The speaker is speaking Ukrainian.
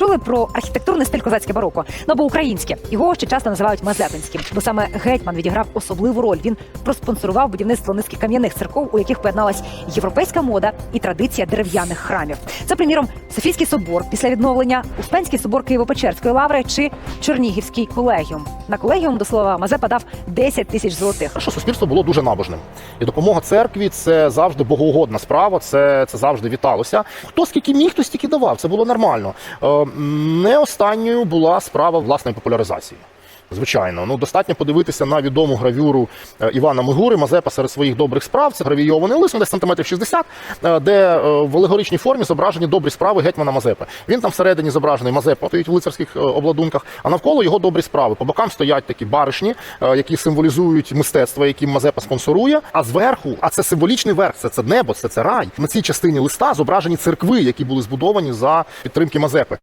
Ну, Чули про архітектурний стиль козацьке бароко, ну або українське. Його ще часто називають Мазепинським, бо саме гетьман відіграв особливу роль. Він проспонсорував будівництво низки кам'яних церков, у яких поєдналась європейська мода і традиція дерев'яних храмів. Це, приміром, Софійський собор після відновлення, Успенський собор Києво-Печерської лаври чи Чернігівський колегіум. На колегіум до слова Мазепа дав 10 тисяч золотих. що суспільство було дуже набожним. І допомога церкві це завжди богоугодна справа, це, це завжди віталося. Хто скільки міг, хто стільки давав. Це було нормально. Не останньою була справа власної популяризації. Звичайно, ну достатньо подивитися на відому гравюру е, Івана Мигури Мазепа серед своїх добрих справ. Це гравійований лист, десь сантиметрів 60, е, де е, в алегоричній формі зображені добрі справи гетьмана Мазепи. Він там всередині зображений Мазепа, стоїть в лицарських обладунках, а навколо його добрі справи. По бокам стоять такі баришні, які символізують мистецтво, яким Мазепа спонсорує. А зверху, а це символічний верх, це, це небо, це, це рай. На цій частині листа зображені церкви, які були збудовані за підтримки Мазепи.